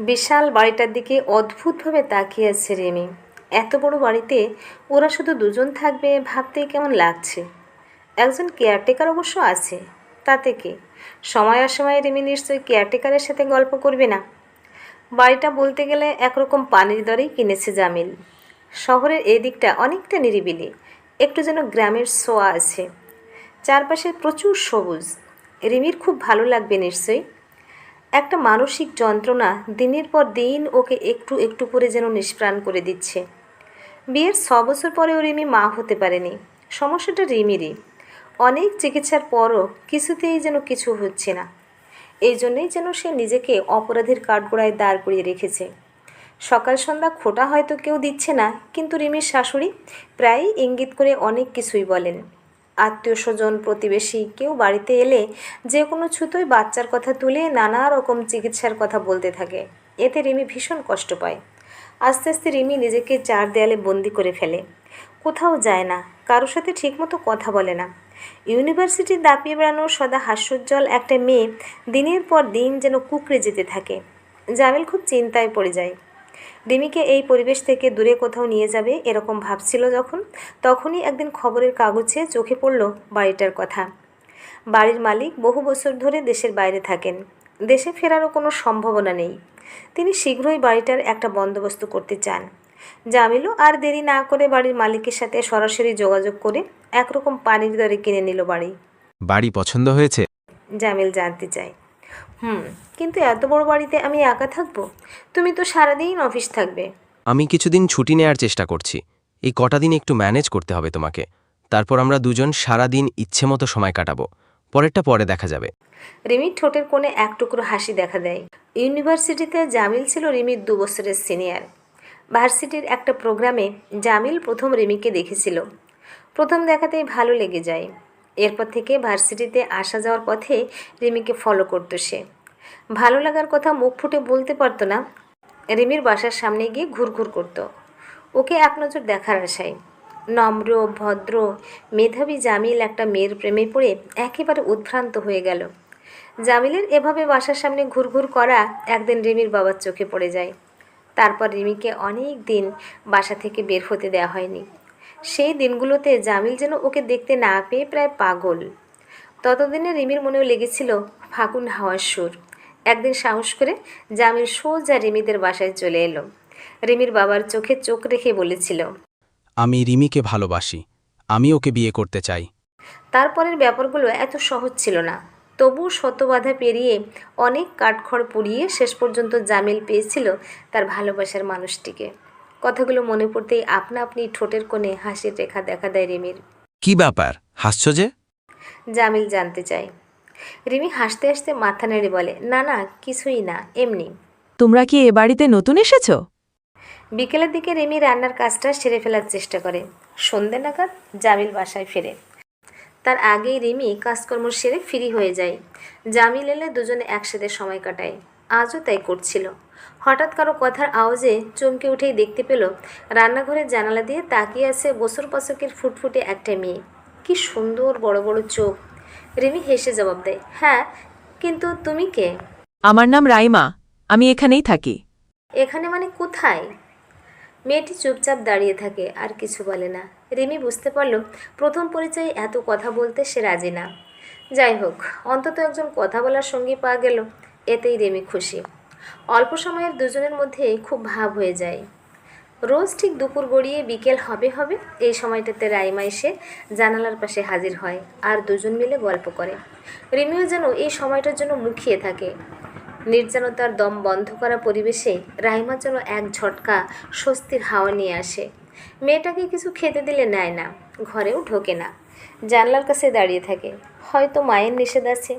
বিশাল বাড়িটার দিকে অদ্ভুতভাবে তাকিয়ে আছে রেমি। এত বড় বাড়িতে ওরা শুধু দুজন থাকবে ভাবতেই কেমন লাগছে। একজন কেয়ারটেকার অবশ্য আছে। তাতে কি? সময় অসময়ে রেমি নিশ্চয়ই কেয়ারটেকারের সাথে গল্প করবে না। বাড়িটা বলতে গেলে একরকম পানির দরেই কিনেছে জামিল। শহরের এই দিকটা অনেকটা নিরিবিলি। একটু যেন গ্রামের ছোঁয়া আছে। চারপাশে প্রচুর সবুজ। রিমির খুব ভালো লাগবে নিশ্চয়ই। একটা মানসিক যন্ত্রণা দিনের পর দিন ওকে একটু একটু করে যেন নিষ্প্রাণ করে দিচ্ছে। বিয়ের ছ বছর পরেও রিমি মা হতে পারেনি। সমস্যাটা রিমিরই। অনেক চিকিৎসার পরও কিছুতেই যেন কিছু হচ্ছে না। এই জন্যেই যেন সে নিজেকে অপরাধীর কাঠগোড়ায় দাঁড় করিয়ে রেখেছে। সকাল সন্ধ্যা খোটা হয়তো কেউ দিচ্ছে না, কিন্তু রিমির শাশুড়ি প্রায়ই ইঙ্গিত করে অনেক কিছুই বলেন। আত্মীয় স্বজন, প্রতিবেশী কেউ বাড়িতে এলে যে কোনো ছুতোয় বাচ্চার কথা তুলে নানা রকম চিকিৎসার কথা বলতে থাকে। এতে রিমি ভীষণ কষ্ট পায়। আস্তে আস্তে রিমি নিজেকে চার দেয়ালে বন্দি করে ফেলে। কোথাও যায় না, কারোর সাথে ঠিকমতো কথা বলে না। ইউনিভার্সিটির দাপিয়ে বেড়ানো সদা হাস্যোজ্জ্বল একটা মেয়ে দিনের পর দিন যেন কুকড়ে যেতে থাকে। জামিল খুব চিন্তায় পড়ে যায়। রিমিকে এই পরিবেশ থেকে দূরে কোথাও নিয়ে যাবে এরকম ভাবছিল যখন তখনই একদিন খবরের কাগজে চোখে পড়ল বাড়িটার কথা। বাড়ির মালিক বহু বছর ধরে দেশের বাইরে থাকেন। দেশে ফেরারও কোনো সম্ভাবনা নেই। তিনি শীঘ্রই বাড়িটার একটা বন্দোবস্ত করতে চান। জামিলও আর দেরি না করে বাড়ির মালিকের সাথে সরাসরি যোগাযোগ করে একরকম পানির দরে কিনে নিল বাড়ি। বাড়ি পছন্দ হয়েছে? জামিল জানতে চায়। হুম। কিন্তু এত বড় বাড়িতে আমি একা থাকব? তুমি তো সারাদিন অফিস থাকবে। আমি কিছুদিন ছুটি নেয়ার চেষ্টা করছি। এই কটা দিন একটু ম্যানেজ করতে হবে তোমাকে। তারপর আমরা দুজন সারা দিন ইচ্ছে মতো সময় কাটাবো। পরেরটা পরে দেখা যাবে। রিমির ঠোঁটের কোণে এক টুকরো হাসি দেখা দেয়। ইউনিভার্সিটিতে জামিল ছিল রিমির দু বছরের সিনিয়র। ভার্সিটির একটা প্রোগ্রামে জামিল প্রথম রিমিকে দেখেছিল। প্রথম দেখাতেই ভালো লেগে যায়। এরপর থেকে ভার্সিটিতে আসা যাওয়ার পথে রিমিকে ফলো করতো সে। ভালো লাগার কথা মুখ ফুটে বলতে পারতো না, রিমির বাসার সামনে গিয়ে ঘুরঘুর করতো। ওকে এক নজর দেখার আশায়। নম্র, ভদ্র, মেধাবী জামিল একটা মেয়ের প্রেমে পড়ে একেবারে উদ্ভ্রান্ত হয়ে গেল। জামিলের এভাবে বাসার সামনে ঘুরঘুর করা একদিন রিমির বাবার চোখে পড়ে যায়। তারপর রিমিকে অনেক দিন বাসা থেকে বের হতে দেওয়া হয়নি। সেই দিনগুলোতে জামিল যেন ওকে দেখতে না পেয়ে প্রায় পাগল। ততদিনে রিমির মনেও লেগেছিল ফাগুন হাওয়ার সুর। একদিন সাহস করে জামিল সোজা রিমিদের বাসায় চলে এলো। রিমির বাবার চোখে চোখ রেখে বলেছিল আমি রিমিকে ভালোবাসি। আমি ওকে বিয়ে করতে চাই। তারপরের ব্যাপারগুলো এত সহজ ছিল না। তবু শত বাধা পেরিয়ে অনেক কাঠখড় পুড়িয়ে শেষ পর্যন্ত জামিল পেয়েছিল তার ভালোবাসার মানুষটিকে। কথাগুলো মনে পড়তেই আপনা আপনি ঠোঁটের কোণে হাসির রেখা দেখা দেয় রিমির। কি ব্যাপার? হাসছ যে? জামিল জানতে চায়। রিমি হাসতে হাসতে মাথা নেড়ে বলে না না কিছুই না এমনি। তোমরা কি এ বাড়িতে নতুন এসেছ? বিকেলের দিকে রিমি রান্নার কাজটা সেরে ফেলার চেষ্টা করে। সন্ধে নাগাদ জামিল বাসায় ফেরে। তার আগেই রিমি কাজকর্ম সেরে ফ্রি হয়ে যায়। জামিল এলে দুজনে একসাথে সময় কাটায়। আজও তাই করছিল। হঠাৎ কারও কথার আওয়াজে চমকে উঠেই দেখতে পেল রান্নাঘরের জানালা দিয়ে তাকিয়ে আছে বছর পছকের ফুটফুটে একটা মেয়ে। কি সুন্দর বড় বড় চোখ। রিমি হেসে জবাব দেয় হ্যাঁ কিন্তু তুমি কে? আমার নাম রাইমা আমি এখানেই থাকি। এখানে মানে কোথায়? মেয়েটি চুপচাপ দাঁড়িয়ে থাকে আর কিছু বলে না। রিমি বুঝতে পারল প্রথম পরিচয়ে এত কথা বলতে সে রাজি না। যাই হোক অন্তত একজন কথা বলার সঙ্গী পাওয়া গেল এতেই রেমি খুশি। অল্প সময়ের দুজনের মধ্যে খুব ভাব হয়ে যায়। রোজ ঠিক দুপুর গড়িয়ে বিকেল হবে হবে এই সময়টাতে রাইমা এসে জানালার পাশে হাজির হয় আর দুজন মিলে গল্প করে। রিমিও যেন এই সময়টার জন্য মুখিয়ে থাকে। নির্জনতার দম বন্ধ করা পরিবেশে রাইমা যেন এক ঝটকা স্বস্তির হাওয়া নিয়ে আসে। মেয়েটাকে কিছু খেতে দিলে নেয় না, ঘরেও ঢোকে না। জানলার কাছে দাঁড়িয়ে থাকে। হয়তো মায়ের নিষেধ আছে।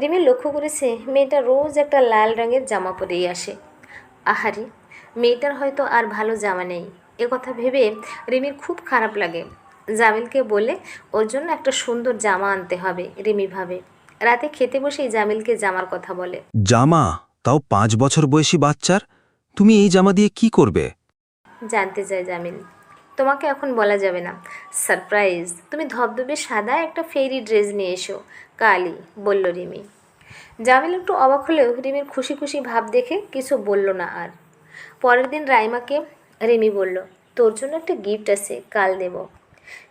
রিমি লক্ষ্য করেছে মেয়েটা রোজ একটা লাল রঙের জামা পরেই আসে। আহারি মেয়েটার হয়তো আর ভালো জামা নেই। কথা ভেবে রিমির খুব খারাপ লাগে। জামিলকে বলে ওর জন্য একটা সুন্দর জামা আনতে হবে রিমি ভাবে। রাতে খেতে বসেই জামিলকে জামার কথা বলে। জামা? তাও পাঁচ বছর বয়সী বাচ্চার? তুমি এই জামা দিয়ে কি করবে? জানতে চাই জামিল। তোমাকে এখন বলা যাবে না। সারপ্রাইজ। তুমি ধবধবে সাদা একটা ফেরি ড্রেস নিয়ে এসো। কালি বলল রিমি। জামিল একটু অবাক হলেও রিমির খুশি খুশি ভাব দেখে কিছু বলল না আর। পরের দিন রাইমাকে রিমি বলল, তোর জন্য একটা গিফট আছে, কাল দেব।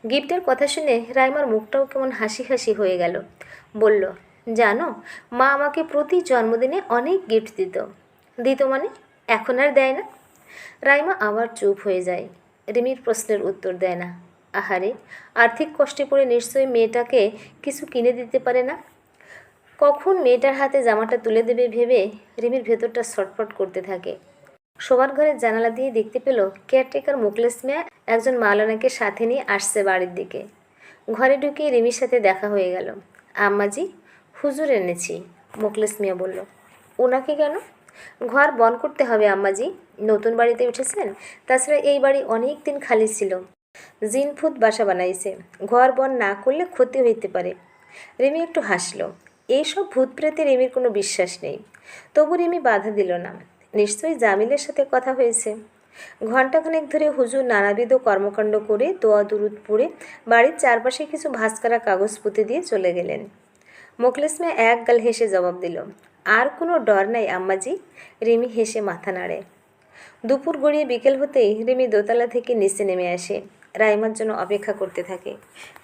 গিফটের কথা শুনে রাইমার মুখটাও কেমন হাসি হাসি হয়ে গেল। বলল, জানো, মা আমাকে প্রতি জন্মদিনে অনেক গিফট দিত। দিত মানে? এখন আর দেয় না? রাইমা আবার চুপ হয়ে যায়। রিমির প্রশ্নের উত্তর দেয় না। আহারে, আর্থিক কষ্টে পড়ে নিশ্চয়ই মেয়েটাকে কিছু কিনে দিতে পারে না। কখন মেয়েটার হাতে জামাটা তুলে দেবে ভেবে রিমির ভেতরটা ছটফট করতে থাকে। শোবার ঘরের জানালা দিয়ে দেখতে পেল কেয়ারটেকার মুকলেস মিয়া একজন মাওলানাকে সাথে নিয়ে আসছে বাড়ির দিকে। ঘরে ঢুকে রিমির সাথে দেখা হয়ে গেল। আম্মাজি, হুজুর এনেছি মুকলেস মিয়া বলল। ওনাকে কেন? ঘর বন করতে হবে আম্মাজি। নতুন বাড়িতে উঠেছেন, তাছাড়া এই বাড়ি অনেক দিন খালি ছিল। জিনফুত বাসা বানাইছে। ঘর বন না করলে ক্ষতি হইতে পারে। রিমি একটু হাসলো। এইসব ভূত প্রেতে রিমির কোনো বিশ্বাস নেই। তবু রিমি বাধা দিল না। নিশ্চয়ই জামিলের সাথে কথা হয়েছে। ঘণ্টাখানেক ধরে হুজুর নানাবিধ কর্মকাণ্ড করে দোয়া দুরুদ পড়ে বাড়ির চারপাশে কিছু ভাস্করা কাগজ পুঁতে দিয়ে চলে গেলেন। মোকলেস মেয়ে এক গাল হেসে জবাব দিল, আর কোনো ডর নাই আম্মাজি। রিমি হেসে মাথা নাড়ে। দুপুর গড়িয়ে বিকেল হতেই রিমি দোতলা থেকে নিচে নেমে আসে। রাইমার জন্য অপেক্ষা করতে থাকে।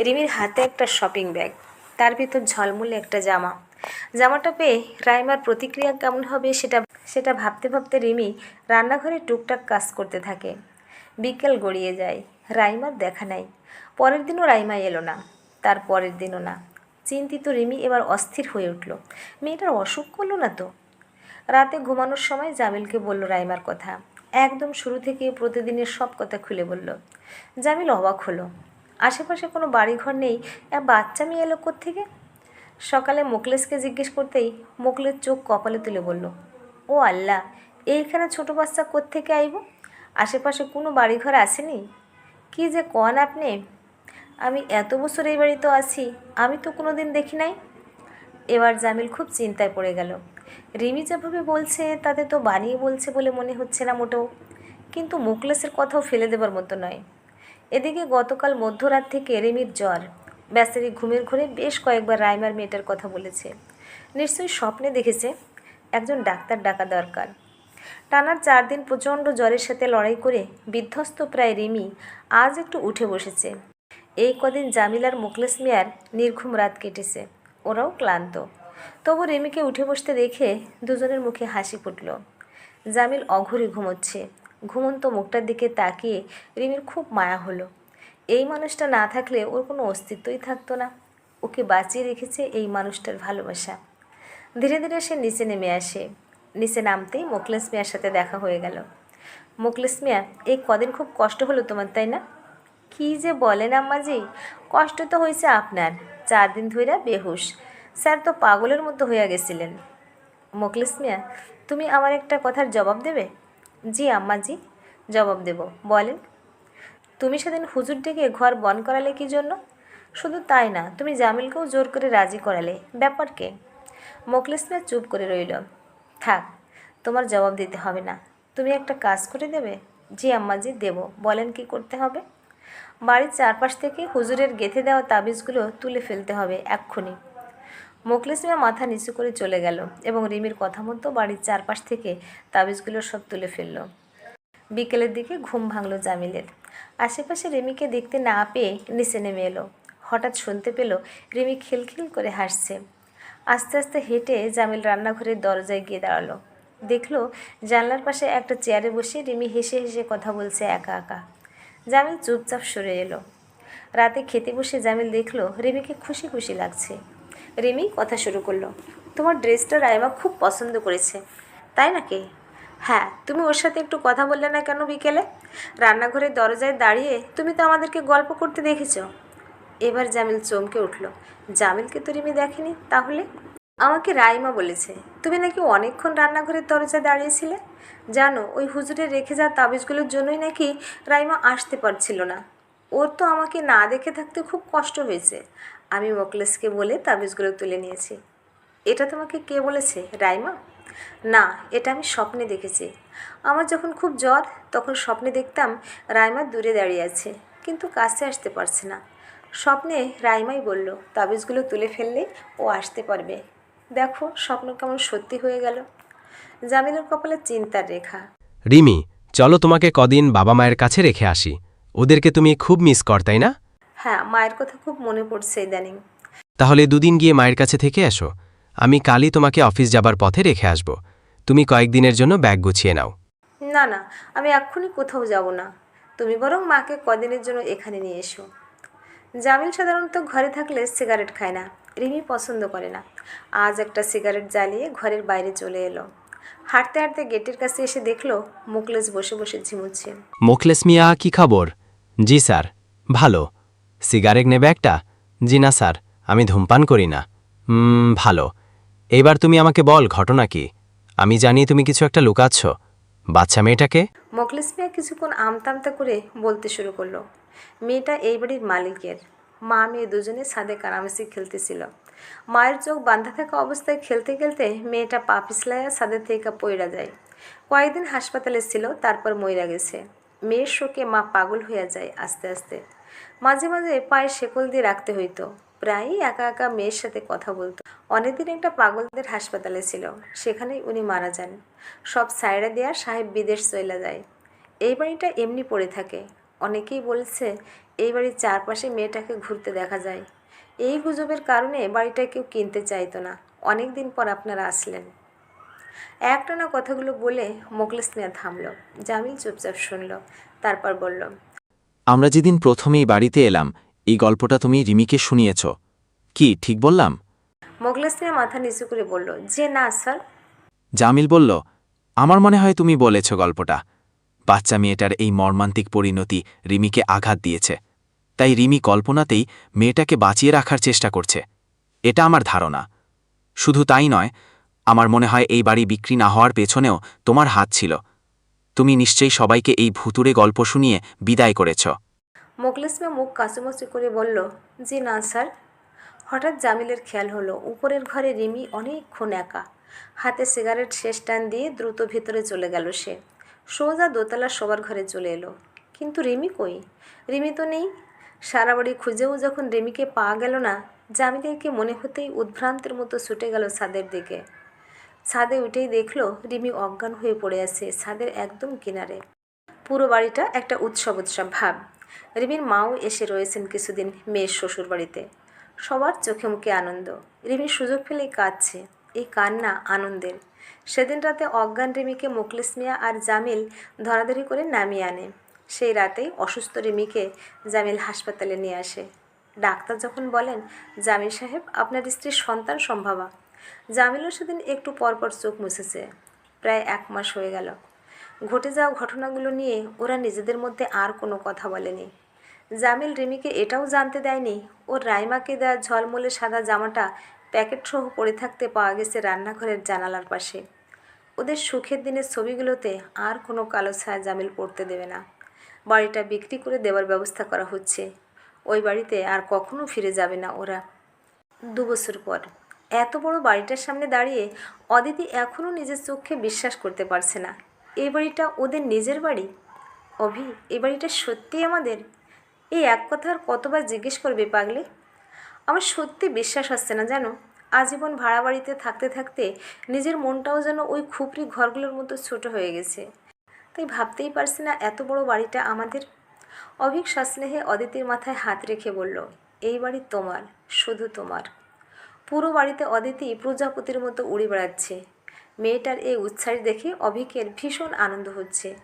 রিমির হাতে একটা শপিং ব্যাগ তার ভিতর ঝলমলে একটা জামা। জামাটা পেয়ে রাইমার প্রতিক্রিয়া কেমন হবে সেটা সেটা ভাবতে ভাবতে রিমি রান্নাঘরে টুকটাক কাজ করতে থাকে। বিকেল গড়িয়ে যায়, রাইমার দেখা নাই। পরের দিনও রাইমা এলো না, তার পরের দিনও না। চিন্তিত রিমি এবার অস্থির হয়ে উঠল। মেয়েটার অসুখ করল না তো? রাতে ঘুমানোর সময় জামিলকে বলল রাইমার কথা। একদম শুরু থেকে প্রতিদিনের সব কথা খুলে বলল। জামিল অবাক হলো। আশেপাশে কোনো বাড়িঘর নেই এক বাচ্চা মেয়ে এলো থেকে সকালে মোকলেসকে জিজ্ঞেস করতেই মোকলের চোখ কপালে তুলে বলল, ও আল্লাহ, এইখানে ছোট বাচ্চা থেকে আইব? আশেপাশে কোনো বাড়িঘর আসেনি? কি যে কন আপনি? আমি এত বছর এই বাড়িতে আছি, আমি তো কোনো দিন দেখি নাই? এবার জামিল খুব চিন্তায় পড়ে গেল। রিমি যেভাবে বলছে, তাতে তো বানিয়ে বলছে বলে মনে হচ্ছে না মোটেও। কিন্তু মুকলেসের কথাও ফেলে দেবার মতো নয়। এদিকে গতকাল মধ্যরাত থেকে রিমির জ্বর। ব্যাসারি ঘুমের ঘরে বেশ কয়েকবার রাইমার মেয়েটার কথা বলেছে। নিশ্চয়ই স্বপ্নে দেখেছে, একজন ডাক্তার ডাকা দরকার। টানার চার দিন প্রচণ্ড জ্বরের সাথে লড়াই করে বিধ্বস্ত প্রায় রিমি আজ একটু উঠে বসেছে। এই কদিন জামিলার মুকলেস মিয়ার নির্ঘুম রাত কেটেছে। ওরাও ক্লান্ত। তবু রিমিকে উঠে বসতে দেখে দুজনের মুখে হাসি ফুটল। জামিল অঘরে ঘুমোচ্ছে। ঘুমন্ত মুখটার দিকে তাকিয়ে রিমির খুব মায়া হলো। এই মানুষটা না থাকলে ওর কোনো অস্তিত্বই থাকতো না। ওকে বাঁচিয়ে রেখেছে এই মানুষটার ভালোবাসা। ধীরে ধীরে সে নিচে নেমে আসে। নিচে নামতেই মোকলেস মিয়ার সাথে দেখা হয়ে গেল। মোকলেস মিয়া এই কদিন খুব কষ্ট হলো তোমার, তাই না? কী যে বলেন আম্মাজি, কষ্ট তো হয়েছে আপনার। চার দিন ধইরা বেহুশ। স্যার তো পাগলের মতো হইয়া গেছিলেন। মোকলেস মিয়া, তুমি আমার একটা কথার জবাব দেবে? জি, আম্মাজি, জবাব দেব। বলেন। তুমি সেদিন হুজুর ডেকে ঘর বন করালে কি জন্য? শুধু তাই না, তুমি জামিলকেও জোর করে রাজি করালে। ব্যাপার কে? মোকলেস মিয়া চুপ করে রইল। থাক, তোমার জবাব দিতে হবে না। তুমি একটা কাজ করে দেবে? জি, আম্মাজি, দেব। বলেন কি করতে হবে? বাড়ির চারপাশ থেকে হুজুরের গেঁথে দেওয়া তাবিজগুলো তুলে ফেলতে হবে, এক্ষুনি। মোকলেস মিয়া মাথা নিচু করে চলে গেল এবং রিমির কথা মতো বাড়ির চারপাশ থেকে তাবিজগুলো সব তুলে ফেলল। বিকেলের দিকে ঘুম ভাঙলো জামিলের। আশেপাশে রিমিকে দেখতে না পেয়ে নিচে নেমে এলো। হঠাৎ শুনতে পেল রিমি খিলখিল করে হাসছে। আস্তে আস্তে হেঁটে জামিল রান্নাঘরের দরজায় গিয়ে দাঁড়াল। দেখল জানলার পাশে একটা চেয়ারে বসে রিমি হেসে হেসে কথা বলছে একা একা। জামিল চুপচাপ সরে এলো। রাতে খেতে বসে জামিল দেখল রিমিকে খুশি খুশি লাগছে। রিমি কথা শুরু করল। তোমার ড্রেসটা রাইমা খুব পছন্দ করেছে, তাই নাকি? হ্যাঁ তুমি ওর সাথে একটু কথা বললে না কেন বিকেলে? রান্নাঘরের দরজায় দাঁড়িয়ে তুমি তো আমাদেরকে গল্প করতে দেখেছ। এবার জামিল চমকে উঠল। জামিলকে তো রিমি দেখেনি, তাহলে? আমাকে রাইমা বলেছে, তুমি নাকি অনেকক্ষণ রান্নাঘরের দরজায় দাঁড়িয়েছিলে? জানো, ওই হুজুরে রেখে যাওয়া তাবিজগুলোর জন্যই নাকি রাইমা আসতে পারছিল না। ওর তো আমাকে না দেখে থাকতে খুব কষ্ট হয়েছে। আমি মোকলেসকে বলে তাবিজগুলো তুলে নিয়েছি। এটা তোমাকে কে বলেছে, রাইমা? না, এটা আমি স্বপ্নে দেখেছি। আমার যখন খুব জ্বর, তখন স্বপ্নে দেখতাম রাইমা দূরে দাঁড়িয়ে আছে, কিন্তু কাছে আসতে পারছে না। স্বপ্নে রাইমাই বলল, তাবিজগুলো তুলে ফেললে ও আসতে পারবে। দেখো, স্বপ্ন কেমন সত্যি হয়ে গেল। জামিলের কপালে চিন্তার রেখা। রিমি, চলো তোমাকে কদিন বাবা মায়ের কাছে রেখে আসি। ওদেরকে তুমি খুব মিস কর, তাই না? হ্যাঁ মায়ের কথা খুব মনে পড়ছে ইদানিং। তাহলে দুদিন গিয়ে মায়ের কাছে থেকে এসো। আমি কালই তোমাকে অফিস যাবার পথে রেখে আসব। তুমি কয়েকদিনের জন্য ব্যাগ গুছিয়ে নাও। না না আমি এক্ষুনি কোথাও যাব না। তুমি বরং মাকে কদিনের জন্য এখানে নিয়ে এসো। জামিল সাধারণত ঘরে থাকলে সিগারেট খায় না। রিমি পছন্দ করে না। আজ একটা সিগারেট জ্বালিয়ে ঘরের বাইরে চলে এলো। হাঁটতে হাঁটতে গেটের কাছে এসে দেখল মুকলেশ বসে বসে ঝিমুচ্ছে। মোখলেস মিয়া কি খবর? জি স্যার ভালো। সিগারেট নেবে একটা? জি না, স্যার, আমি ধূমপান করি না। ভালো। এবার তুমি আমাকে বল, ঘটনা কি? আমি জানি তুমি কিছু একটা লুকাচ্ছ। বাচ্চা মেয়েটাকে? মোকলেস মিয়া কিছুক্ষণ আমতামতা করে বলতে শুরু করল। মেয়েটা এই বাড়ির মালিকের। মা, মেয়ে দুজনে ছাদে কারামেসি খেলতেছিল। মায়ের চোখ বাঁধা থাকা অবস্থায় খেলতে খেলতে মেয়েটা পা পিছলাইয়া ছাদের থেকে পইরা যায়। কয়েকদিন হাসপাতালে ছিল, তারপর মইরা গেছে। মেয়ের শোকে মা পাগল হয়ে যায় আস্তে আস্তে। মাঝে মাঝে পায়ে শেকল দিয়ে রাখতে হইতো। প্রায়ই একা একা মেয়ের সাথে কথা বলতো। অনেকদিন একটা পাগলদের হাসপাতালে ছিল। সেখানেই উনি মারা যান। সব সাইডে দেয়া সাহেব বিদেশ চলে যায়। এই বাড়িটা এমনি পড়ে থাকে। অনেকেই বলছে, এই বাড়ির চারপাশে মেয়েটাকে ঘুরতে দেখা যায়। এই গুজবের কারণে বাড়িটা কেউ কিনতে চাইতো না। অনেক দিন পর আপনারা আসলেন। একটানা কথাগুলো বলে মোকলেস মিয়া থামলো। জামিল চুপচাপ শুনল। তারপর বলল আমরা যেদিন প্রথমেই বাড়িতে এলাম এই গল্পটা তুমি রিমিকে শুনিয়েছ। কি ঠিক বললাম? মাথা নিচু করে বলল যে না স্যার। জামিল বলল আমার মনে হয় তুমি বলেছ গল্পটা। বাচ্চা মেয়েটার এই মর্মান্তিক পরিণতি রিমিকে আঘাত দিয়েছে। তাই রিমি কল্পনাতেই মেয়েটাকে বাঁচিয়ে রাখার চেষ্টা করছে। এটা আমার ধারণা। শুধু তাই নয় আমার মনে হয় এই বাড়ি বিক্রি না হওয়ার পেছনেও তোমার হাত ছিল। তুমি নিশ্চয়ই সবাইকে এই ভুতুরে গল্প শুনিয়ে বিদায় করেছ। মোকলেস মিয়া মুখ কাচুমাচু করে বলল, জি না, স্যার। হঠাৎ জামিলের খেয়াল হলো, উপরের ঘরে রিমি অনেকক্ষণ একা। হাতে সিগারেট শেষ টান দিয়ে দ্রুত ভেতরে চলে গেল সে। সোজা দোতলা সবার ঘরে চলে এলো। কিন্তু রিমি কই? রিমি তো নেই। সারা বাড়ি খুঁজেও যখন রিমিকে পাওয়া গেল না জামিলেরকে মনে হতেই উদ্ভ্রান্তের মতো ছুটে গেল ছাদের দিকে। ছাদে উঠেই দেখল রিমি অজ্ঞান হয়ে পড়ে আছে ছাদের একদম কিনারে। পুরো বাড়িটা একটা উৎসব উৎসব ভাব। রিমির মাও এসে রয়েছেন কিছুদিন মেয়ের শ্বশুর বাড়িতে সবার চোখে মুখে আনন্দ। রিমি সুযোগ পেলেই কাঁদছে। এই কান্না আনন্দের। সেদিন রাতে অজ্ঞান রিমিকে মুকলেস মিয়া আর জামিল ধরাধরি করে নামিয়ে আনে। সেই রাতেই অসুস্থ রিমিকে জামিল হাসপাতালে নিয়ে আসে। ডাক্তার যখন বলেন, জামিল সাহেব, আপনার স্ত্রীর সন্তান সম্ভাবা। জামিলও সেদিন একটু পরপর চোখ মুছেছে। প্রায় এক মাস হয়ে গেল। ঘটে যাওয়া ঘটনাগুলো নিয়ে ওরা নিজেদের মধ্যে আর কোনো কথা বলেনি। জামিল রিমিকে এটাও জানতে দেয়নি ওর রাইমাকে দেওয়া ঝলমলে সাদা জামাটা প্যাকেট সহ পড়ে থাকতে পাওয়া গেছে রান্নাঘরের জানালার পাশে। ওদের সুখের দিনের ছবিগুলোতে আর কোনো কালো ছায়া জামিল পড়তে দেবে না। বাড়িটা বিক্রি করে দেওয়ার ব্যবস্থা করা হচ্ছে। ওই বাড়িতে আর কখনো ফিরে যাবে না ওরা। দু বছর পর। এত বড় বাড়িটার সামনে দাঁড়িয়ে অদিতি এখনও নিজের চোখে বিশ্বাস করতে পারছে না। এই বাড়িটা ওদের নিজের বাড়ি? অভি এই বাড়িটা সত্যি আমাদের? এই এক কথা আর কতবার জিজ্ঞেস করবে পাগলে? আমার সত্যি বিশ্বাস হচ্ছে না জানো? আজীবন ভাড়া বাড়িতে থাকতে থাকতে নিজের মনটাও যেন ওই খুপড়ি ঘরগুলোর মতো ছোট হয়ে গেছে। তাই ভাবতেই পারছি না এত বড় বাড়িটা আমাদের? অভিক সস্নেহে অদিতির মাথায় হাত রেখে বলল, এই বাড়ি তোমার, শুধু তোমার। পুরো বাড়িতে অদিতি প্রজাপতির মতো উড়ে বেড়াচ্ছে। মেয়েটার এই উচ্ছ্বাস দেখে অভিকের ভীষণ আনন্দ হচ্ছে।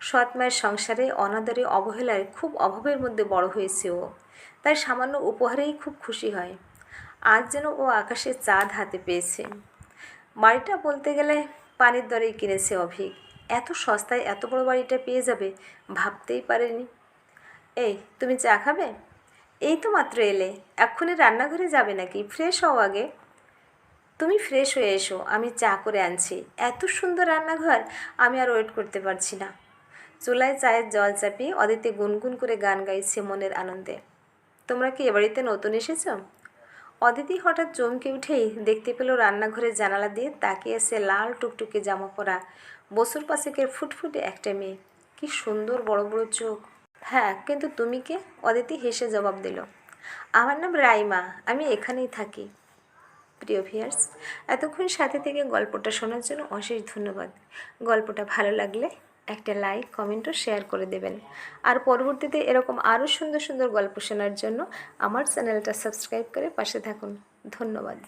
সৎ মায়ের সংসারে অনাদরে অবহেলায় খুব অভাবের মধ্যে বড় হয়েছে ও। তাই সামান্য উপহারেই খুব খুশি হয়। আজ যেন ও আকাশে চাঁদ হাতে পেয়েছে। বাড়িটা বলতে গেলে পানির দরেই কিনেছে অভিক। এত সস্তায় এত বড় বাড়িটা পেয়ে যাবে ভাবতেই পারেনি। এই, তুমি চা খাবে? এই তো মাত্র এলে। এক্ষুনি রান্নাঘরে যাবে নাকি? ফ্রেশ হও আগে। তুমি ফ্রেশ হয়ে এসো, আমি চা করে আনছি। এত সুন্দর রান্নাঘর, আমি আর ওয়েট করতে পারছি না। চুলায় চায়ের জল চাপিয়ে অদিতি গুনগুন করে গান গাইছে মনের আনন্দে। তোমরা কি এ বাড়িতে নতুন এসেছ? অদিতি হঠাৎ চমকে উঠেই দেখতে পেল রান্নাঘরের জানালা দিয়ে তাকিয়ে আছে লাল টুকটুকে জামা পরা বসুর পাশেকের ফুটফুটে একটা মেয়ে। কি সুন্দর বড় বড় চোখ। হ্যাঁ কিন্তু তুমি কে? অদিতি হেসে জবাব দিল, আমার নাম রাইমা, আমি এখানেই থাকি। প্রিয় ভিয়ার্স এতক্ষণ সাথে থেকে গল্পটা শোনার জন্য অশেষ ধন্যবাদ। গল্পটা ভালো লাগলে একটা লাইক, কমেন্ট ও শেয়ার করে দেবেন। আর পরবর্তীতে এরকম আরও সুন্দর সুন্দর গল্প শোনার জন্য আমার চ্যানেলটা সাবস্ক্রাইব করে পাশে থাকুন। ধন্যবাদ।